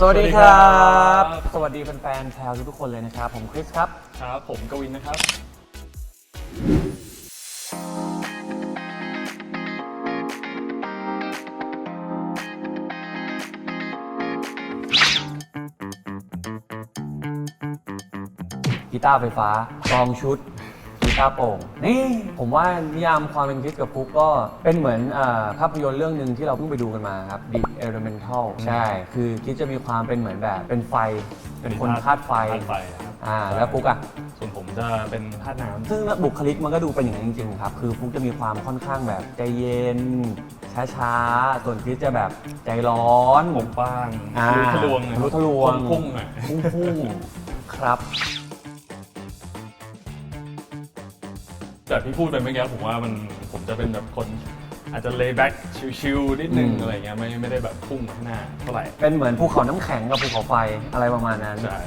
สวัสดีครับ สวัสดีแฟนๆแพลวทุกๆคนเลยนะครับ ผมคริสครับ ครับผมกวินนะครับ กีตาร์ไฟฟ้ากลองชุด กีตาร์โปร่งนี่ผมว่านิยามความเป็นคริสกับฟุกก็เป็นเหมือนอาภาพยนตร์เรื่องหนึ่งที่เราเพิ่งไปดูกันมาครับ The Elemental ใช่ คือคริสจะมีความเป็นเหมือนแบบเป็นไฟ เป็นคนธาตุไฟธาตุไฟครับอ่าแล้วฟุกอะ ส่วนผมจะเป็นธาตุน้ซึ่งบุคลิกมันก็ดูเป็นอย่างนั้นจริงๆครับ คือฟุกจะมีความค่อนข้างแบบใจเย็น ช้าๆ ส่วนคริสจะแบบใจร้อนำผมบ้างอ่าทะลวงหน่อยทะลุทะลวงพุ่งๆหน่อย พุ่งๆครับ แต่ที่พูดไปเมื่อกี้ผมว่ามันผมจะเป็นแบบคนอาจจะ lay back ชิลๆนิดนึงอืมอะไรเงี้ยไม่ไม่ได้แบบพุ่งข้างหน้าเท่าไหร่เป็นเหมือนภูเขาน้ำแข็งกับภูเขาไฟอะไรประมาณนั้น ใช่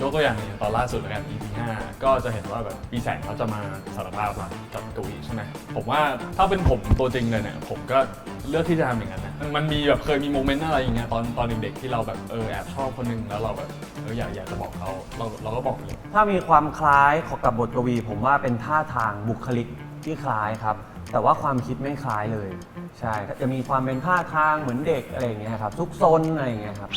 ยกตัวอย่างอย่างตอนล่าสุดแล้วกัน EP 5ก็จะเห็นว่าแบบปีแสงเขาจะมาสารภาพรักกับกวีใช่ไหมผมว่าถ้าเป็นผมตัวจริงเลยเนี่ยผมก็เลือกที่จะทำอย่างนั้นนะมันมันมีแบบเคยมีโมเมนต์อะไรอย่างเงี้ยตอนตอนเด็กๆที่เราแบบเออแอบชอบคนหนึงแล้วเราแบบ เอออยากอยากจะบอกเขาเราเราก็บอกเลยถ้ามีความคล้ายกับบทกวี ผมว่าเป็นท่าทางบุคลิกที่คล้ายครับ แต่ว่าความคิดไม่คล้ายเลย ใช่ก็จะมีความเป็นท่าทางเหมือนเด็กอะไรอย่างเงี้ยครับซุกซนอะไรอย่างเงี้ยครับ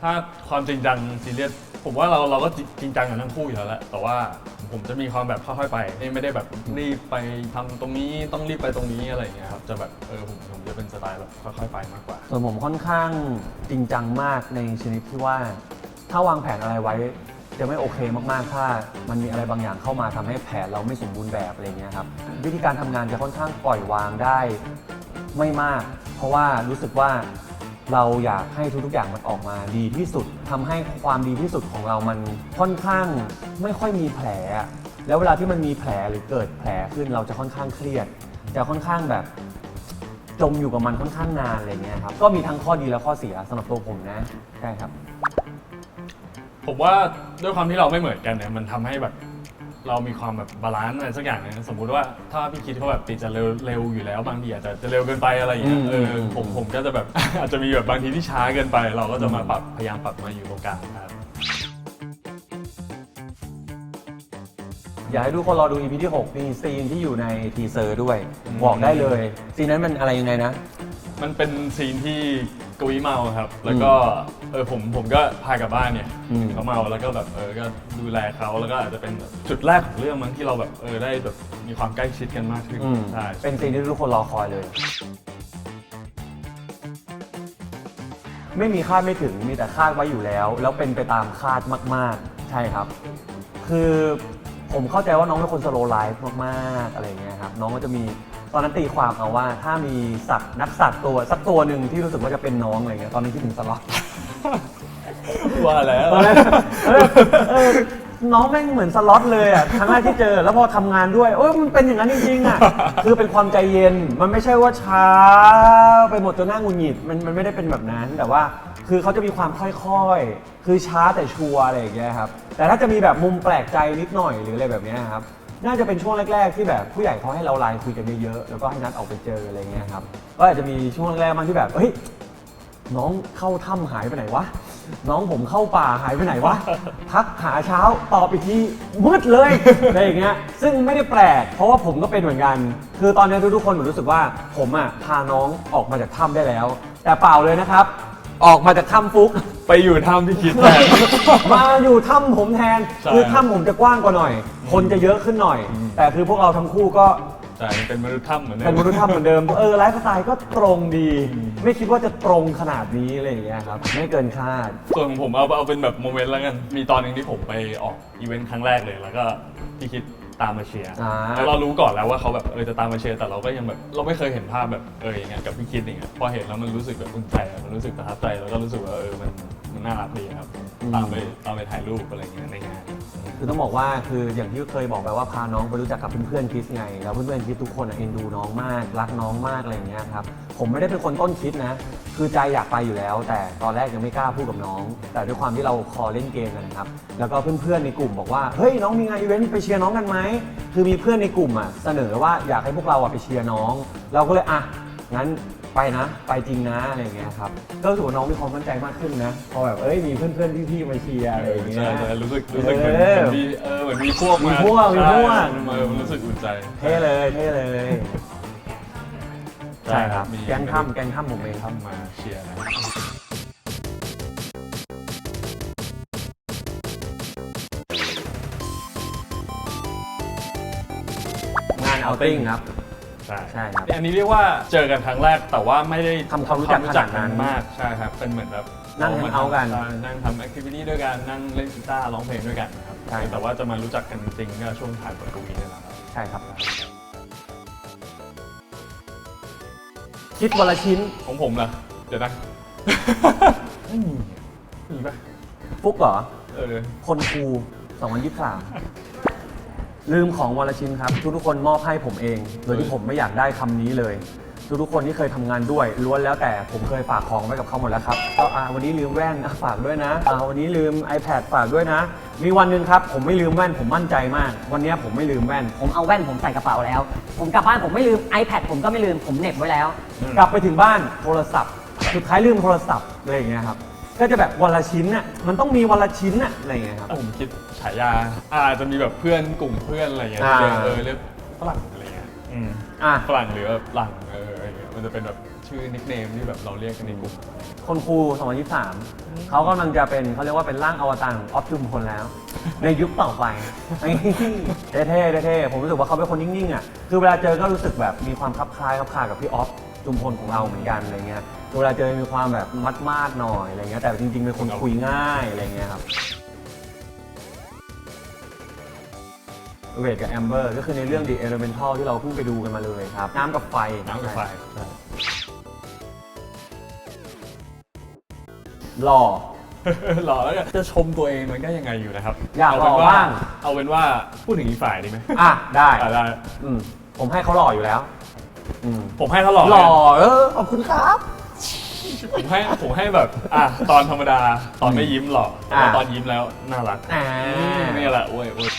ถ้าความจริงจังซีเรียสผมว่าเราเราก็จริงจังกันทั้งคู่อยู่แล้วแหละแต่ว่าผมจะมีความแบบค่อยๆไปไม่ได้แบบรีบไปทำตรงนี้ต้องรีบไปตรงนี้อะไรอย่างเงี้ยครับจะแบบเออผมผมจะเป็น สไตล์แบบค่อยๆไปมากกว่า ส่วนผมค่อนข้างจริงจังมากในชนิดที่ว่า ถ้าวางแผนอะไรไว้จะไม่โอเคมากๆ ถ้ามันมีอะไรบางอย่างเข้ามาทำให้แผนเราไม่สมบูรณ์แบบอะไรเงี้ยครับวิธีการทำงานจะค่อนข้างปล่อยวางได้ไม่มาก เพราะว่ารู้สึกว่าเราอยากให้ทุกๆอย่างมันออกมาดีที่สุดทำให้ความดีที่สุดของเรามันค่อนข้างไม่ค่อยมีแผลอะแล้วเวลาที่มันมีแผลหรือเกิดแผลขึ้นเราจะค่อนข้างเครียดจะค่อนข้างแบบ จมอยู่กับมันค่อนข้างนานอะไรเงี้ยครับก็มีทั้งข้อดีและข้อเสียสำหรับตัวผมนะใช่ครับ ผมว่าด้วยความที่เราไม่เหมือนกันเนี่ยมันทำให้แบบเรามีความแบบบาลานซ์อะไรสักอย่างหนึงสมมุติว่าถ้าพี่คิดเขาแบบติดจะเร็วเร็วอยู่แล้วบางทีอาจจะจะเร็วเกินไปอะไรอย่างเงี้ยอืมเอออืมผมผมก็จะแบบ อาจจะมีแบบบางทีที่ช้าเกินไป เราก็จะมาปรับพยายามปรับมาอยู่ตรงกลางครับ อยากให้ทุกคนรอดู EP ที่ 6 มีซีนที่อยู่ในทีเซอร์ด้วย บอกได้เลย ซีนนั้นมันอะไรยังไงนะ มันเป็นซีนที่กวีเมาครับ แล้วก็เออผมผมก็พากลับบ้านเนี่ยอืม เขาเมาแล้วก็แบบเออก็ดูแลเขาแล้วก็อาจจะเป็นแบบจุดแรกของเรื่องมั้งที่เราแบบเออได้แบบมีความใกล้ชิดกันมากขึ้นอืมใช่ เป็นซีนที่ทุกคนรอคอยเลย ไม่มีคาดไม่ถึงมีแต่คาดไว้อยู่แล้ว แล้วเป็นไปตามคาดมาก ๆ ใช่ครับ คือ ผมเข้าใจว่าน้องเป็นคนสโลไลฟ์มากๆอะไรอย่างเงี้ยครับน้องก็จะมีตอนนั้นตีความเอาว่าถ้ามีสัตว์นักสัตว์ตัวสักตัวหนึ่งที่รู้สึกว่าจะเป็นน้องอะไรเงี้ยตอนนั้นคิดถึงสล็อตว่าแล้วตอนแรกเออเออ น้องแม่งเหมือนสล็อตเลยอะครั้งแรกที่เจอ แล้วพอทำงานด้วยโอ้ยมันเป็นอย่างนั้นจริงๆอะ คือเป็นความใจเย็น มันไม่ใช่ว่าช้าไปหมดจนหน้าหงุดหงิดมันมันไม่ได้เป็นแบบนั้น แต่ว่าคือเขาจะมีความค่อยๆ คือช้าแต่ชัวร์อะไรอย่างเงี้ยครับ แต่ถ้าจะมีแบบมุมแปลกใจนิดหน่อยหรืออะไรแบบเนี้ยครับ น่าจะเป็นช่วงแรกๆ ที่แบบผู้ใหญ่เขาให้เราไลน์คุยกันเยอะๆ แล้วก็ให้นัดออกไปเจออะไรเงี้ยครับ ก็อาจจะมีช่วงแรกๆมางที่แบบ เฮ้ย น้องเข้าถ้ำหายไปไหนวะ น้องผมเข้าป่าหายไปไหนวะ ทักหาเช้าตอบอีกทีมืดเลยอะไรอย่างเงี้ยซึ่งไม่ได้แปลก เพราะว่าผมก็เป็นเหมือนกัน คือตอนนี้ทุกๆคนผมรู้สึกว่าผมอะพาน้องออกมาจากถ้ำได้แล้ว แต่เปล่าเลยนะครับ ออกมาจากถ้ำฟุก ไปอยู่ถ้ำที่คิดแทน มาอยู่ถ้ำผมแทน ใช่ คือถ้ำผมจะกว้างกว่าหน่อย คนจะเยอะขึ้นหน่อย แต่คือพวกเราทั้งคู่ก็ ใช่เป็นมนุษย์ถ้ำเหมือนเดิเป็นมมนุษย์ถ้ำเหมือนเดิม เออไลฟ์สไตล์ก็ตรงดี ไม่คิดว่าจะตรงขนาดนี้อะไรอย่างเงี้ยครับ ไม่เกินคาด ส่วนของผมเอาเอาเป็นแบบโมเมนต์แล้วกัน มีตอนหนึ่งที่ผมไปออกอีเวนต์ครั้งแรกเลย แล้วก็พี่คิดตามมาเชียร์อ่า แล้วเรารู้ก่อนแล้วว่าเขาแบบเออจะตามมาเชียร์แต่เราก็ยังแบบเราไม่เคยเห็นภาพแบบเอออย่างเงี้ยกับพี่คิดอย่างเงี้ยพอเห็นแล้วมันรู้สึกแบบอุ่นใจอะมันรู้สึกประทับใจแล้วก็รู้สึกว่าเออมันมันน่ารักดีครับตามไปตามไปถ่ายรูปอะไรเงี้ยในงานคือ คือต้องบอกว่าคืออย่างที่เคยบอกไปว่าพาน้องไปรู้จักกับเพื่อนๆคริสไงแล้วเพื่อนๆคริสทุกคนอะเอ็นดูน้องมาก รักน้องมากอะไรอย่างเงี้ยครับผมไม่ได้เป็นคนต้นคิดนะ คือใจอยากไปอยู่แล้ว แต่ตอนแรกยังไม่กล้าพูดกับน้อง แต่ด้วยความที่เราคอเล่นเกมกันนะครับแล้วก็เพื่อนๆในกลุ่มบอกว่าเฮ้ยน้องมีงานอีเวนต์ไปเชียร์น้องกันไหมคือมีเพื่อนในกลุ่มอะเสนอว่าอยากให้พวกเราอะไปเชียร์น้อง เราก็เลยอะงั้น ไปนะไปจริงนะอะไรอย่างเงี้ยครับก็รู้สึกว่าน้องมีความมั่นใจมากขึ้นนะพอแบบเอ้ยมีเพื่อนๆพี่ๆมาเชียร์อะไรอย่างเงี้ย ใช่ใช่รู้สึกรู้สึกเหมือนเออเหมือนมีเออเหมือนมีพวกมีมาพวกมีพวก ใช่เออมันรู้สึกอุ่นใจ เท่เลยเท่เลยใช่ครับมี แกงถ้ำแกงถ้ำผมเองครับทำมาเชียร์นะงานเอาติ้งครับ ใช่ใช่ครับ อันนี้เรียกว่าเจอกันครั้งแรกแต่ว่าไม่ได้ทำความรู้จักขนาดนั้นมากใช่ครับเป็นเหมือนแบบนั่งรม hang out กันใช่นั่งทำแอคทิวิตี้ด้วยกันนั่งเล่นกีตาร์ร้องเพลงด้วยกันนะครับใช่ครับแต่ว่าจะมารู้จักกันจริงๆก็ช่วงถ่ายบทกวีนี่แหละครับ ใช่ครับ คิดวันละชิ้นของผมล่ะเดี๋ยวนะ ไม่มีอะมีปะฟุกเหรอเออคนครู2023 ลืมของวันละชิ้นครับทุกๆคนมอบให้ผมเอง โดยที่ผมไม่อยากได้คำนี้เลยทุกๆคนที่เคยทำงานด้วยล้วนแล้วแต่ผมเคยฝากของไว้กับเขาหมดแล้วครับก็อ่าวันนี้ลืมแว่นอะฝากด้วยนะอ่าวันนี้ลืม iPad ฝากด้วยนะ มีวันหนึ่งครับ ผมไม่ลืมแว่นผมมั่นใจมาก วันนี้ผมไม่ลืมแว่น ผมเอาแว่นผมใส่กระเป๋าแล้ว ผมกลับบ้านผมไม่ลืม iPad ผมก็ไม่ลืมผมเหน็บไว้แล้ว กลับไปถึงบ้านโทรศัพท์ สุดท้ายลืมโทรศัพท์อะไรอย่างเงี้ยครับ ก็จะแบบวันละชิ้นน่ะมันต้องมีวันละชิ้นน่ะอะไรอย่างเงี้ยครับถ้าผมคิดฉายาอาจจะมีแบบเพื่อนกลุ่มเพื่อนอะไรเงี้ยอ่า เรียกเออเรียกฝรั่งอะไรเงี้ยอืมอะฝรั่งหรือแบบหลังเอออะไรเงี้ยมันจะเป็นแบบชื่อนิกเนมที่แบบเราเรียกกันในกลุ่ม คนครู2023เขากำลังจะเป็นเขาเรียกว่าเป็นร่างอวตารของออฟจุมพลแล้ว ในยุคต่อไป เท่ๆเท่ๆผมรู้สึกว่าเขาเป็นคนนิ่งๆอะคือเวลาเจอก็รู้สึกแบบมีความคลับคล้ายคลับคลากับพี่ออฟ จุมพลของเราเหมือนกันอะไรเงี้ยเวลาเจอมีความแบบมัดมาดๆหน่อยอะไรเงี้ยแต่จริงๆเป็นคนคุยง่ายอะไรเงี้ยครับเวทกับแอมเบอร์ก็คือในเรื่อง The Elemental ที่เราเพิ่งไปดูกันมาเลยครับ น้ำกับไฟน้ำกับไฟหล่อหล่อแล้วเนี่ยจะชมตัวเองมันก็ยังไงอยู่นะครับอยากเเป็นหล่อว่าบ้างเอาเป็นว่าพูดถึงอีกฝ่ายดีไหมอะได้อะได้อืมผมให้เขาหล่ออยู่แล้ว อืมผมให้เขาหล่อหล่อเออขอบคุณครับ ผมให้ผมให้แบบ อะตอนธรรมดา ตอนไม่ยิ้มหล่อแต่ว่าอะตอนยิ้มแล้วน่ารักอ่านี่แหละโอ้ยโอ้ย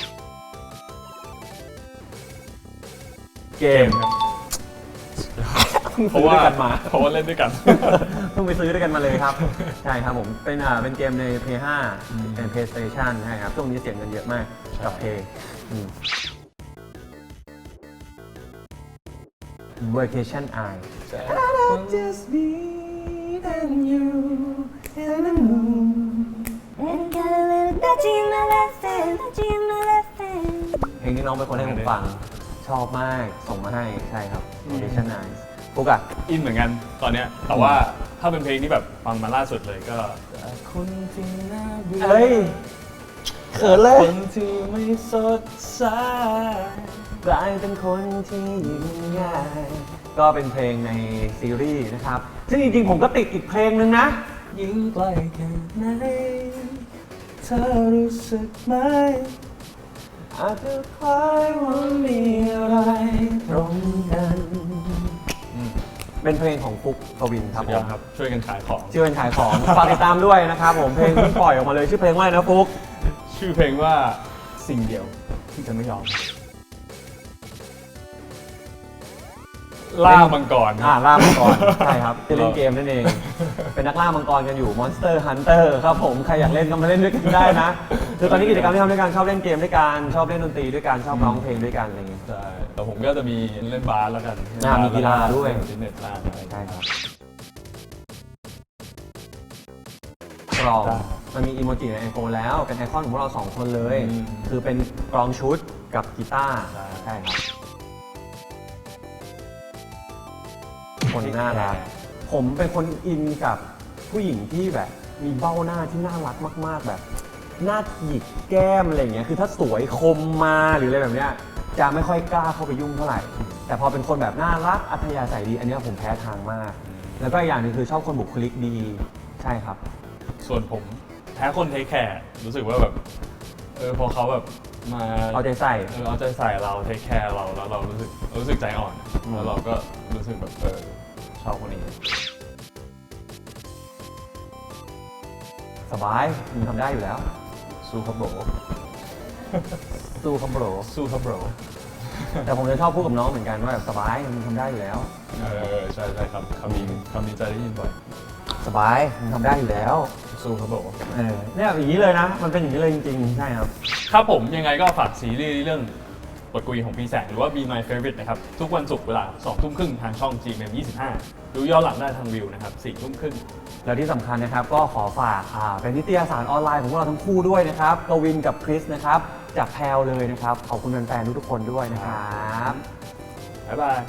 เกมครับเพิ่งเพซื้ราะอว่าด้วยกันมาเพราะว่าเล่นด้วยกัน เพิ่งไปซื้อด้วยกันมาเลยครับ ใช่ครับผม เป็นอ่าเป็นเกมใน Play อืม5เป็น PlayStation ใช่ครับช่วงนี้เสียงเงินเยอะมาก กับ Play อืม Vacation Eye Just me and you and the moon And got a little touch in my left hand, touch in my left hand เพลงนี้น้องเป็นคนให้ผมฟัง ชอบมากส่งมาให้ ใช่ครับ Vacation Eye ปุ๊กอะอินเหมือนกันตอนเนี้ยแต่ว่าถ้าเป็นเพลงที่แบบฟังมาล่าสุดเลยก็คนที่น่าเบื่อเอ้ยเขินเลยคนที่ไม่สดใส กลายเป็นคนที่ยิ่งใหญ่ก็เป็นเพลงในซีรีส์นะครับ ซึ่งจริงๆ ผมก็ติดอีกเพลงหนึ่งนะ ยิ่งใกล้แค่ไหนเธอรู้สึกไหมอาจจะคล้ายว่ามีอะไรตรงกัน เป็นเพลงของฟุกกวินครับสุดผยอมดครับ ช่วยกันขายของ ชื่อเป็นขายของ ฝากติดตามด้วยนะครับผม เพลงเพิ่งปล่อยออกมาเลยชื่อเพลงว่าอะไรนะฟุก ชื่อเพลงว่าสิ่งเดียวที่จะไม่ยอม ล่ามังกรอ่าล่ามังกร ใช่ครับจะเล่นเกมนั่นเอง เป็นนักล่ามังกรกันอยู่ Monster Hunter ครับผม ใครอยากเล่นก็มาเล่นด้วยกันได้นะ คือตอนนี้กิจกรรมที่ทำด้วยกันชอบเล่นเกมด้วยกันชอบเล่นดนตรีด้วยกันชอบร้องเพลงด้วยกันอะไรอย่างเงี้ย ใช่แต่ผมก็จะมีเล่นบาสแล้วกันอ่ามีกีฬาด้วย ฟิตเนสบ้างอะไรใช่ครับกรองได้มันมีอีโมจิในไอโฟนแล้ว เป็นไอคอนของพวกเราสองคนเลย อืม คือเป็นกรองชุดกับกีตาร์ใช่ใช่ครับ คนน่ารัก ผมเป็นคนอินกับผู้หญิงที่แบบ มีเบ้าหน้าที่น่ารักมาก ๆ แบบหน้าหยิกแก้มอะไรอย่างเงี้ยคือถ้าสวยคมมาหรืออะไรแบบเนี้ยจะไม่ค่อยกล้าเข้าไปยุ่งเท่าไหร่ แต่พอเป็นคนแบบน่ารักอัธยาศัยดี อันเนี้ยผมแพ้ทางมาก แล้วก็อีกอย่างหนึงคือชอบคนบุคลิกดีใช่ครับ ส่วนผมแพ้คนเทคแคร์รู้สึกว่าแบบเออพอเขาแบบมาเอาใจใส่ เออเอาใจใส่เราเทคแคร์เราแล้วเรารู้สึกรู้สึกใจอ่อนอืมแล้วเราก็รู้สึกแบบเออ ชอบคนนี้ สบายมึงทำได้อยู่แล้ว สู้ครับโบรสู้คอมโบรสู้ครับโบรแต่ผมจะชอบพูดกับน้องเหมือนกันว่าแบบสบายมึงทำได้อยู่แล้ว เออใช่ใช่ครับคำนี้คำนี้จะได้ยินบ่อย สบายมึงทำได้อยู่แล้ว สู้ครับโบรเออเนี่ยอย่างนี้เลยนะ มันเป็นอย่างนี้เลยจริงๆ ใช่ครับ ครับผมยังไงก็ฝากซีรีส์เรื่อง บทกุยของปีแสงหรือว่า Be My Favorite นะครับ ทุกวันศุกร์เวลา2ทุ่มครึ่งทางช่อง GMM 25 ดูย้อนหลังได้ทางวิวนะครับ4ทุ่มครึ่ง แล้วที่สำคัญนะครับก็ขอฝากอ่าเป็นนิตยสารออนไลน์ของพวกเราทั้งคู่ด้วยนะครับกวินกับคริสนะครับจากแพลวเลยนะครับขอบคุณแฟนๆทุกๆคนด้วยนะครับ บ๊ายบาย